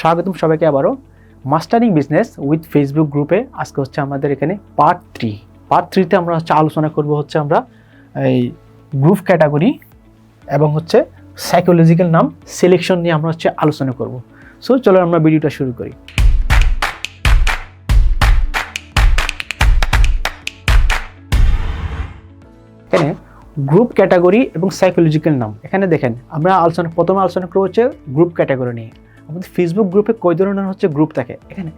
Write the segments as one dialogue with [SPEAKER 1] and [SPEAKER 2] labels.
[SPEAKER 1] স্বাগতম সবাইকে আবারও। মাস্টারিং বিজনেস উইথ ফেসবুক গ্রুপে আজকে হচ্ছে আমাদের এখানে পার্ট থ্রি পার্ট থ্রিতে আমরা হচ্ছে আলোচনা করব হচ্ছে আমরা এই গ্রুপ ক্যাটাগরি এবং হচ্ছে সাইকোলজিক্যাল নাম সিলেকশন নিয়ে আমরা হচ্ছে আলোচনা করব। সো চলো আমরা ভিডিওটা শুরু করি। এখানে গ্রুপ ক্যাটাগরি এবং সাইকোলজিক্যাল নাম। এখানে দেখেন, আমরা আলোচনা প্রথমে আলোচনা করব হচ্ছে গ্রুপ ক্যাটাগরি নিয়ে। আমাদের ফেসবুক গ্রুপে কয় ধরনের হচ্ছে গ্রুপ থাকে? এখানে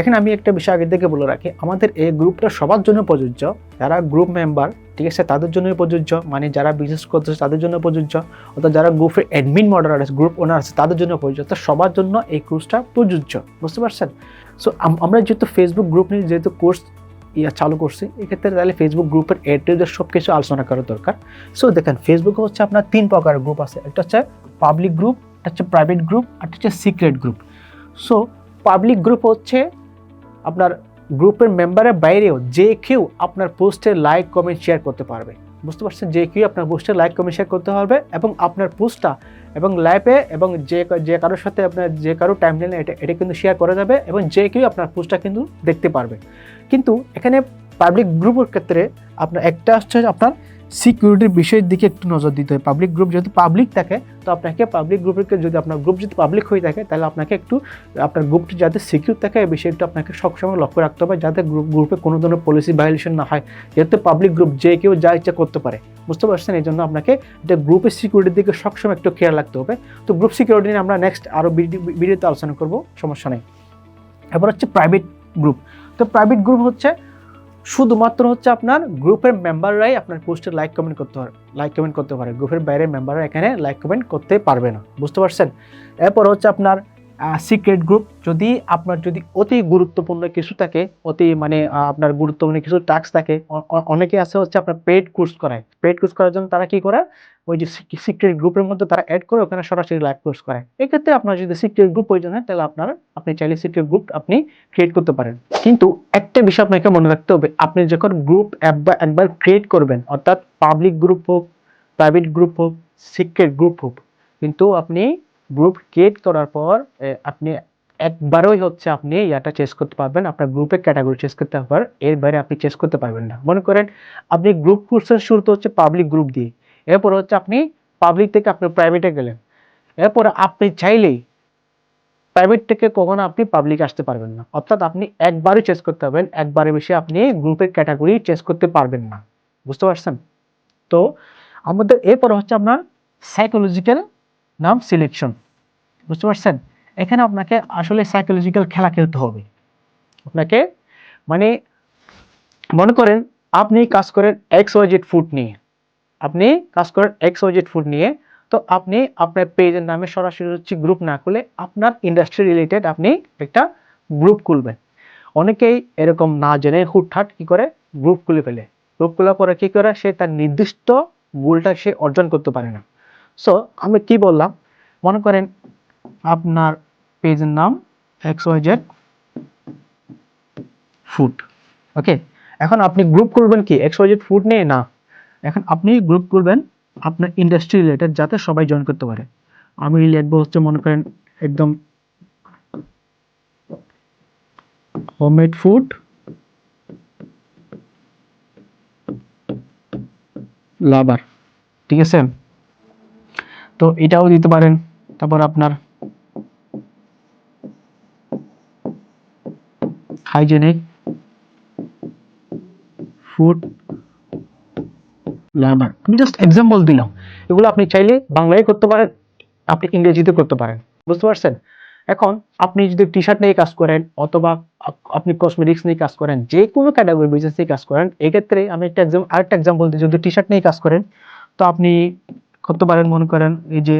[SPEAKER 1] এখানে আমি একটা বিষয় আগের থেকে বলে রাখি। আমাদের এই গ্রুপটা সবার জন্য প্রযোজ্য। যারা গ্রুপ মেম্বার ঠিক আছে, তাদের জন্যই প্রযোজ্য। মানে যারা বিজনেস করতেছে, তাদের জন্য প্রযোজ্য। অর্থাৎ যারা গ্রুপের অ্যাডমিন মডার আছে গ্রুপ ওনার আছে, তাদের জন্য প্রযোজ্য। অর্থাৎ সবার জন্য এই কোর্সটা প্রযোজ্য। বুঝতে পারছেন? সো আমরা যেহেতু ফেসবুক গ্রুপ নিয়ে যেহেতু কোর্স ইয়া চালু করছি এক্ষেত্রে তাহলে ফেসবুক গ্রুপের এডের সব কিছু আলোচনা করা দরকার। সো দেখেন ফেসবুকে হচ্ছে আপনার তিন প্রকার গ্রুপ আছে। একটা হচ্ছে পাবলিক গ্রুপ একটা হচ্ছে প্রাইভেট গ্রুপ আর হচ্ছে secret group so public group হচ্ছে আপনার গ্রুপের মেম্বারের বাইরেও যে কেউ আপনার পোস্টে লাইক কমেন্ট শেয়ার করতে পারবে। বুঝতে পারছেন? যে কেউ আপনার পোস্টে লাইক কমেন্ট শেয়ার করতে পারবে এবং আপনার পোস্টটা এবং লাইভে এবং যে যে কারোর সাথে আপনার, যে কারও টাইম লাইনে এটা এটা কিন্তু শেয়ার করা যাবে এবং যে কেউ আপনার পোস্টটা কিন্তু দেখতে পারবে। কিন্তু এখানে পাবলিক গ্রুপের ক্ষেত্রে আপনার একটা হচ্ছে আপনার সিকিউরিটির বিষয়ের দিকে একটু নজর দিতে হয়। পাবলিক গ্রুপ যেহেতু পাবলিক থাকে, তো আপনাকে পাবলিক গ্রুপের যদি আপনার গ্রুপ যদি পাবলিক হয়ে থাকে, তাহলে আপনাকে একটু, আপনার গ্রুপটি যাতে সিকিউর থাকে, এই বিষয়টা আপনাকে সবসময় লক্ষ্য রাখতে হবে, যাতে গ্রুপ গ্রুপে কোনো ধরনের পলিসি ভায়োলেশন না হয়। যেহেতু পাবলিক গ্রুপ যে কেউ যা ইচ্ছা করতে পারে, বুঝতে পারছেন? এই জন্য আপনাকে এটা গ্রুপের সিকিউরিটির দিকে সবসময় একটু খেয়াল রাখতে হবে। তো গ্রুপ সিকিউরিটি নিয়ে আমরা নেক্সট আরও ভিডিওতে আলোচনা করব, সমস্যা নেই। এবার হচ্ছে প্রাইভেট গ্রুপ তো প্রাইভেট গ্রুপ হচ্ছে শুধুমাত্র হচ্ছে আপনার গ্রুপের মেম্বাররাই আপনার পোস্টে লাইক কমেন্ট করতে পারে লাইক কমেন্ট করতে পারে। গ্রুপের বাইরের মেম্বাররা এখানে লাইক কমেন্ট করতে পারবে না। বুঝতে পারছেন? এরপর হচ্ছে আপনার সিক্রেট গ্রুপ যদি আপনার যদি অতি গুরুত্বপূর্ণ কিছু থাকে, অতি মানে আপনার গুরুত্বপূর্ণ কিছু টাস্ক থাকে অনেকে আছে হচ্ছে আপনার পেড কোর্স করায়। পেড কোর্স করার জন্য তারা কি করে? ওই যে সিক্রেট গ্রুপের মধ্যে তারা অ্যাড করে ওখানে সরাসরি লাইভ কোর্স করে এক্ষেত্রে আপনার যদি সিক্রেট গ্রুপ প্রয়োজন হয়, তাহলে আপনার, আপনি চাইলে সিক্রেট গ্রুপ আপনি ক্রিয়েট করতে পারেন। কিন্তু একটা বিষয় আপনাকে মনে রাখতে হবে, আপনি যখন গ্রুপ একবার একবার ক্রিয়েট করবেন, অর্থাৎ পাবলিক গ্রুপ হোক প্রাইভেট গ্রুপ হোক সিক্রেট গ্রুপ হোক, কিন্তু আপনি গ্রুপ ক্রিয়েট করার পর আপনি একবারই হচ্ছে আপনি ইয়াটা চেস করতে পারবেন। আপনার গ্রুপের ক্যাটাগরি চেস করতে পারবেন। এর বাইরে আপনি চেস করতে পারবেন না। মনে করেন আপনি গ্রুপ কোর্সের শুরুতে হচ্ছে পাবলিক গ্রুপ দিয়ে। এরপর হচ্ছে আপনি পাবলিক থেকে আপনি প্রাইভেটে গেলেন। এরপর আপনি চাইলেই প্রাইভেট থেকে কখনো আপনি পাবলিক আসতে পারবেন না। অর্থাৎ আপনি একবারই চেস করতে পারবেন। একবারে বেশি আপনি গ্রুপের ক্যাটাগরি চেস করতে পারবেন না। বুঝতে পারছেন? তো আমাদের এরপর হচ্ছে আপনার সাইকোলজিক্যাল নাম সিলেকশন বুঝতে পারছেন? এখানে আপনাকে আসলে সাইকোলজিক্যাল খেলা খেলতে হবে। আপনাকে মানে মনে করেন আপনি কাজ করেন এক্স ওয়াই জেড ফুড নিয়ে। আপনি কাজ করেন এক্স ওয়াই জেড ফুড নিয়ে, তো আপনি আপনার পেজের নামে সরাসরি হচ্ছে গ্রুপ না খুলে আপনার ইন্ডাস্ট্রি রিলেটেড আপনি একটা গ্রুপ খুলবেন। অনেকেই এরকম না জেনে হুটহাট কি করে? গ্রুপ খুলে ফেলে। গ্রুপ খোলার পরে কি করে? সে তার নির্দিষ্ট গোলটা সে অর্জন করতে পারে না। সো আমি কি বললাম? মনে করেন আপনার পেজের নাম X Y Z food okay এখন আপনি গ্রুপ করবেন কি? এক্স ওয়াই জেড ফুড নিয়ে? না। এখন আপনি গ্রুপ করবেন আপনার ইন্ডাস্ট্রি রিলেটেড যাতে সবাই জয়েন করতে পারে। আমি লিখব হচ্ছে, মনে করেন, একদম হোমমেড ফুড লাভার ঠিক আছে? তো এটাও দিতে পারেন। তারপর আপনার হাইজেনিক ফুড লাভার আমি জাস্ট এক্সাম্পল দিলাম। এগুলো আপনি চাইলে বাংলায় করতে পারেন, আপনি ইংরেজিতে করতে পারেন। বুঝতে পারছেন? এখন আপনি যদি টি শার্ট নিয়ে কাজ করেন অথবা আপনি কসমেটিক্স নিয়ে কাজ করেন, যে কোনো ক্যাটাগরি বিজনেস নিয়ে কাজ করেন, এক্ষেত্রে আমি একটা এক্সাম আরেকটা এক্সাম্পল দিই। যদি টি শার্ট নিয়ে কাজ করেন, তো আপনি করতে পারেন, মনে করেন এই যে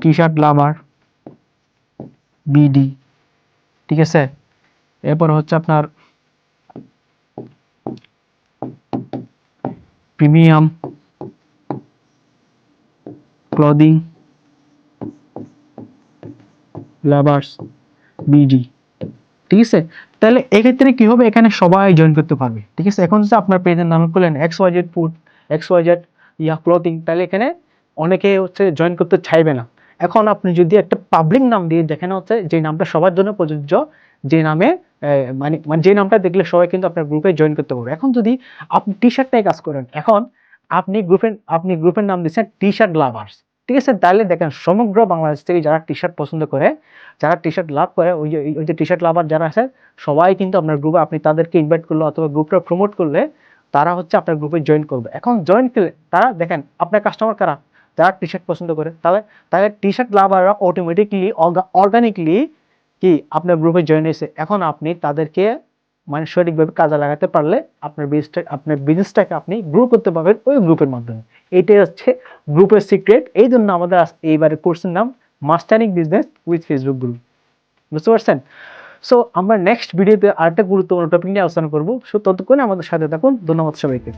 [SPEAKER 1] টি শার্ট লাভার বিডি ঠিক আছে? এরপর হচ্ছে আপনার প্রিমিয়াম ক্লদিং লাভার্স বিডি ঠিক আছে? তাহলে এক্ষেত্রে কি হবে? এখানে সবাই জয়েন করতে পারবে, ঠিক আছে? এখন যদি আপনার পেজের নাম করলেন X Y Z food X Y Z ইয়া ক্লথিং তাহলে এখানে অনেকে হচ্ছে জয়েন করতে চাইবে না। এখন আপনি যদি একটা পাবলিক নাম দিয়ে, যেখানে হচ্ছে যে নামটা সবার জন্য প্রযোজ্য, যে নামে মানে মানে যে নামটা দেখলে সবাই কিন্তু আপনার গ্রুপে জয়েন করতে পারবে। এখন যদি আপনি টি শার্টটাই কাজ করেন, এখন আপনি গ্রুপের আপনি গ্রুপের নাম দিচ্ছেন টি শার্ট লাভার্স ঠিক আছে? তাহলে দেখেন, সমগ্র বাংলাদেশ থেকে যারা টি শার্ট পছন্দ করে, যারা টি শার্ট লাভ করে, ওই যে ওই যে টি শার্ট লাভার যারা আছে, সবাই কিন্তু আপনার গ্রুপে আপনি তাদেরকে ইনভাইট করলে অথবা গ্রুপটা প্রমোট করলে তারা হচ্ছে আপনার গ্রুপে জয়েন করবে। এখন জয়েন করলে তারা দেখেন আপনার কাস্টমার কারা? যারা টি শার্ট পছন্দ করে, তাহলে তাহলে টি শার্ট লাভাররা অটোমেটিকলি অর্গানিকলি কি আপনার গ্রুপে জয়েন হয়েছে। এখন আপনি তাদেরকে মানে সঠিকভাবে কাজে লাগাতে পারলে আপনার বিজনেসটা আপনার বিজনেসটাকে আপনি গ্রো করতে পারবেন ওই গ্রুপের মাধ্যমে। এইটাই হচ্ছে গ্রুপের সিক্রেট এই জন্য আমাদের আজ- এইবারে কোর্সের নাম mastering business with Facebook group বুঝতে পারছেন? সো আমরা নেক্সট ভিডিওতে আরেকটা গুরুত্বপূর্ণ টপিক নিয়ে আলোচনা করব। সো ততক্ষণে আমাদের সাথে থাকুন। ধন্যবাদ সবাইকে।